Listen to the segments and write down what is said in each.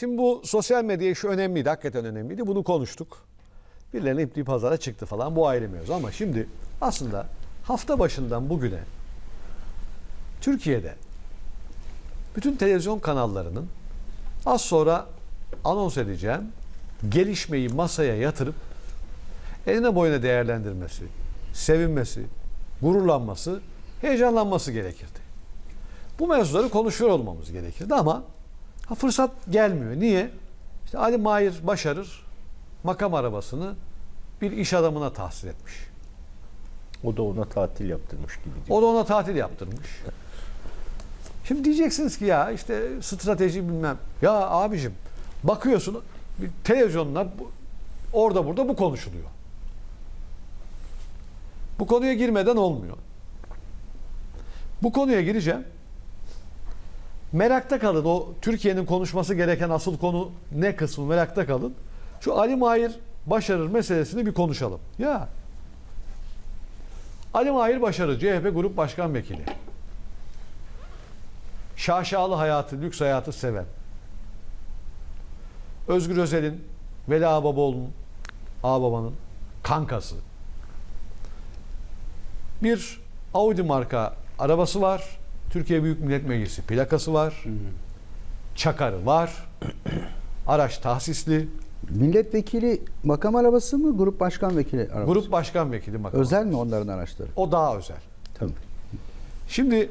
Şimdi bu sosyal medya işi önemliydi. Hakikaten önemliydi. Bunu konuştuk. Birilerine ipliği pazara çıktı falan. Bu ayrı mevzu. Ama şimdi aslında hafta başından bugüne Türkiye'de bütün televizyon kanallarının az sonra anons edeceğim gelişmeyi masaya yatırıp eline boyuna değerlendirmesi, sevinmesi, gururlanması, heyecanlanması gerekirdi. Bu mevzuları konuşuyor olmamız gerekirdi ama ha, fırsat gelmiyor. Niye? İşte Ali Mahir başarır makam arabasını bir iş adamına tahsis etmiş. O da ona tatil yaptırmış gibi. O da ona tatil yaptırmış. Şimdi diyeceksiniz ki ya işte strateji bilmem. Ya abicim bakıyorsun bir televizyonlar bu- orada burada bu konuşuluyor. Bu konuya girmeden olmuyor. Bu konuya gireceğim. Merakta kalın. O Türkiye'nin konuşması gereken asıl konu ne kısmı merakta kalın. Şu Ali Mahir başarır meselesini bir konuşalım. Ya Ali Mahir Başarı, CHP Grup Başkan Vekili. Şaşalı hayatı, lüks hayatı seven. Özgür Özel'in, Veli Ağababaoğlu'nun, Ağababa'nın kankası. Bir Audi marka arabası var. Türkiye Büyük Millet Meclisi plakası var. Çakarı var. Araç tahsisli. Milletvekili makam arabası mı, grup başkan vekili arabası? Grup Başkan Vekili makam. Özel mi onların araçları? O daha özel. Tabii. Şimdi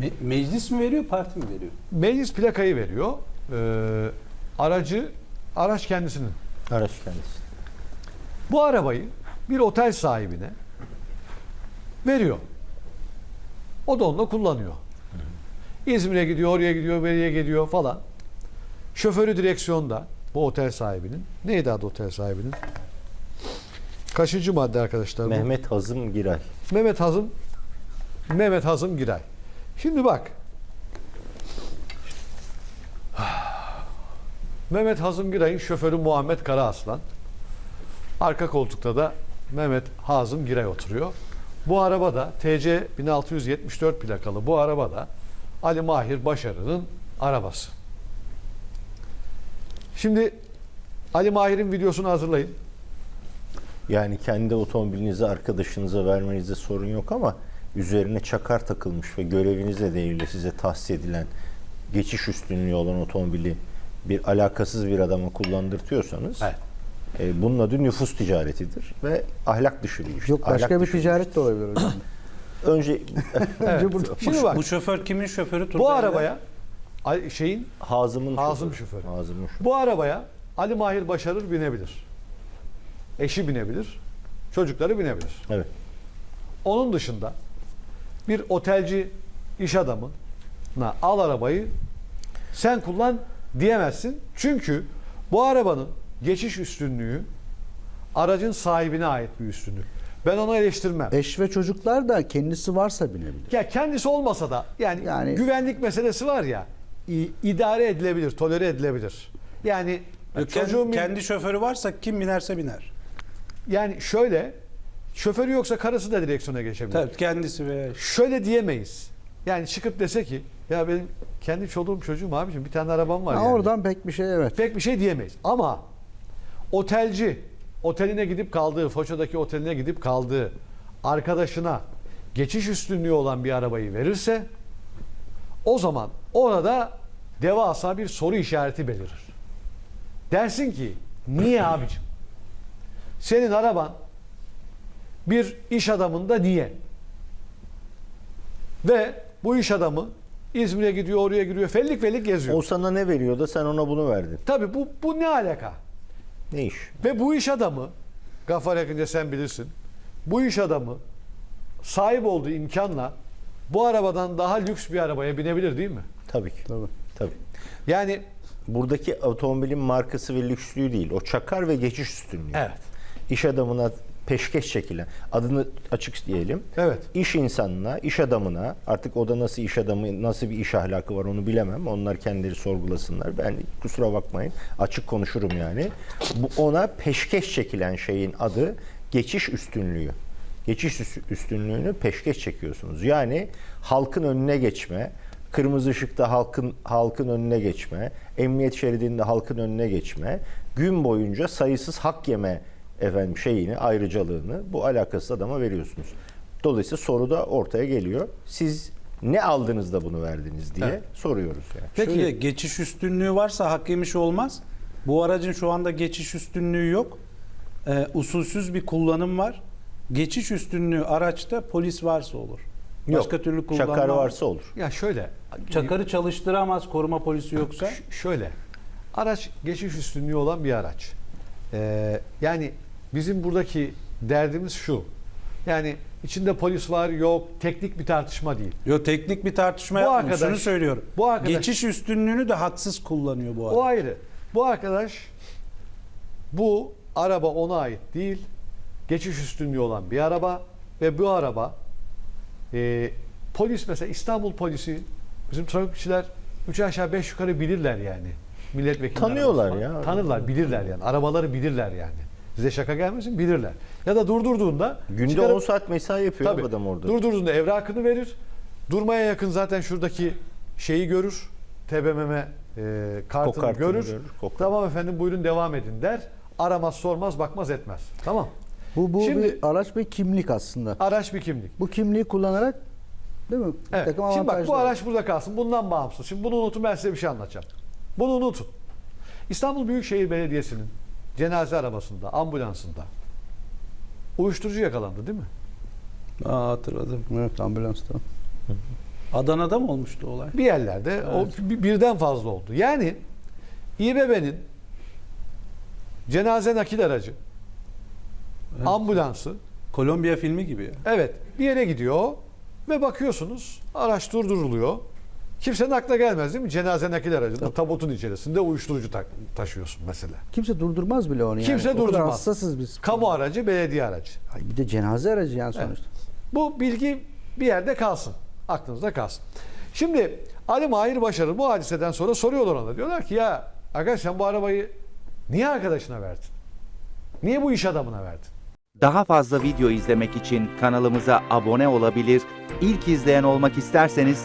Me- meclis mi veriyor, parti mi veriyor? Meclis plakayı veriyor. Ee, aracı, araç kendisinin. Araç kendisi. Bu arabayı bir otel sahibine veriyor. O da onunla kullanıyor. İzmir'e gidiyor, oraya gidiyor, beriye gidiyor falan. Şoförü direksiyonda bu otel sahibinin. Neydi adı otel sahibinin? Kaçıncı madde arkadaşlar bu? Mehmet Hazım Giray. Mehmet Hazım Mehmet Hazım Giray. Şimdi bak. Mehmet Hazım Giray'ın şoförü Muhammed Karaaslan. Arka koltukta da Mehmet Hazım Giray oturuyor. Bu araba da TC 1674 plakalı bu araba da Ali Mahir Başarı'nın arabası. Şimdi Ali Mahir'in videosunu hazırlayın. Yani kendi otomobilinizi arkadaşınıza vermenizde sorun yok ama üzerine çakar takılmış ve görevinizle değil size tahsis edilen geçiş üstünlüğü olan otomobili bir alakasız bir adama kullandırtıyorsanız Evet. e, bunun adı nüfus ticaretidir ve ahlak dışı bir iş. Yok başka Ahlak bir ticaret de olabilir hocam. Önce Önce burada. Şimdi bak Bu şoför kimin şoförü? bu Bey? arabaya Ali- şeyin Hazım'ın Hazım şoförü. Hazım'ın şoförü. Bu arabaya Ali Mahir Başarır binebilir. Eşi binebilir. Çocukları binebilir. Evet. Onun dışında bir otelci iş adamına al arabayı sen kullan diyemezsin. Çünkü bu arabanın geçiş üstünlüğü aracın sahibine ait bir üstünlük. Ben onu eleştirmem. Eş ve çocuklar da kendisi varsa binebilir. Ya kendisi olmasa da yani, Yani- güvenlik meselesi var ya idare edilebilir, tolere edilebilir. Yani Kendi, çocuğun bir- kendi şoförü varsa kim binerse biner. Yani şöyle, şoförü yoksa karısı da direksiyona geçebilir. Tabii kendisi veya Şöyle diyemeyiz. Yani çıkıp dese ki ya benim kendi çoluğum çocuğum abicim bir tane arabam var Ha, yani. Oradan pek bir şey evet. Pek bir şey diyemeyiz. Ama otelci oteline gidip kaldığı, Foça'daki oteline gidip kaldığı arkadaşına geçiş üstünlüğü olan bir arabayı verirse o zaman orada devasa bir soru işareti belirir. Dersin ki niye abicim? Senin araban bir iş adamında niye? Ve bu iş adamı İzmir'e gidiyor, oraya gidiyor, fellik fellik geziyor. O sana ne veriyor da sen ona bunu verdin. Tabii bu, bu ne alaka? Ne iş? Ve bu iş adamı, Gaffar Yakınca sen bilirsin, bu iş adamı sahip olduğu imkanla bu arabadan daha lüks bir arabaya binebilir değil mi? Tabii ki. Tabii. Tabii. Yani Buradaki otomobilin markası ve lükslüğü değil. O çakar ve geçiş üstünlüğü. evet, İş adamına peşkeş çekilen, adını açık diyelim. evet. İş insanına, iş adamına, artık o da nasıl iş adamı, nasıl bir iş ahlakı var onu bilemem. Onlar kendileri sorgulasınlar. Ben kusura bakmayın, açık konuşurum yani. Bu ona peşkeş çekilen şeyin adı geçiş üstünlüğü. Geçiş üst- üstünlüğünü peşkeş çekiyorsunuz. Yani halkın önüne geçme, kırmızı ışıkta halkın halkın önüne geçme, emniyet şeridinde halkın önüne geçme, gün boyunca sayısız hak yeme efendim şeyini, ayrıcalığını bu alakasız adama veriyorsunuz. Dolayısıyla soru da ortaya geliyor. Siz ne aldınız da bunu verdiniz diye Evet. soruyoruz yani. Peki Şöyle geçiş üstünlüğü varsa hak yemiş olmaz. Bu aracın şu anda geçiş üstünlüğü yok. Ee, usulsüz bir kullanım var. Geçiş üstünlüğü araçta polis varsa olur. Başka Yok, türlü kullanılamaz. Çakar varsa olur. ya şöyle Çakarı çalıştıramaz koruma polisi yoksa. Ş- şöyle araç geçiş üstünlüğü olan bir araç. Ee, yani bizim buradaki derdimiz şu. Yani içinde polis var yok teknik bir tartışma değil. Yo teknik bir tartışma Bu yapmıyor. arkadaş- Şunu söylüyorum. bu arkadaş- Geçiş üstünlüğünü de haksız kullanıyor bu araç. O ayrı. Bu arkadaş bu araba ona ait değil. Geçiş üstünlüğü olan bir araba ve bu araba e, polis mesela İstanbul polisi bizim trafikçiler üç aşağı beş yukarı bilirler yani. Milletvekili Tanıyorlar arabası ya. Tanırlar, bilirler yani. Arabaları bilirler yani. Size şaka gelmesin bilirler. Ya da durdurduğunda Günde çıkarıp- 10 saat mesai yapıyor Tabii. adam orada. Durdurduğunda evrakını verir. Durmaya yakın zaten şuradaki şeyi görür. TBMM e, kartını Kokartını görür. görür. Tamam efendim buyurun devam edin der. Aramaz sormaz bakmaz etmez. Tamam. Bu, bu Şimdi- bir araç ve kimlik aslında. Araç bir kimlik. Bu kimliği kullanarak değil mi? Bir Evet. takım Şimdi bak bu avantajlar araç burada kalsın. Bundan bağımsız. Şimdi bunu unutun ben size bir şey anlatacağım. Bunu unutun. İstanbul Büyükşehir Belediyesi'nin cenaze arabasında, ambulansında uyuşturucu yakalandı değil mi? Aa, hatırladım. Evet ambulansta. Adana'da mı olmuştu olay? Bir yerlerde o bir- birden fazla oldu. Yani İBB'nin cenaze nakil aracı, ambulansı, Kolombiya filmi gibi ya. evet bir yere gidiyor ve bakıyorsunuz araç durduruluyor. Kimsenin aklına gelmez değil mi? Cenaze nakil aracında tabutun içerisinde uyuşturucu ta- taşıyorsun mesela. Kimse durdurmaz bile onu yani. Kimse O kadar durdurmaz. hassasız biz. Kamu aracı, belediye aracı. Ay bir de cenaze aracı yani Evet. sonuçta. Bu bilgi bir yerde kalsın. Aklınızda kalsın. Şimdi Ali Mahir Başarır bu hadiseden sonra soruyorlar ona. Diyorlar ki ya arkadaş sen bu arabayı niye arkadaşına verdin? Niye bu iş adamına verdin? Daha fazla video izlemek için kanalımıza abone olabilir, ilk izleyen olmak isterseniz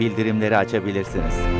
bildirimleri açabilirsiniz.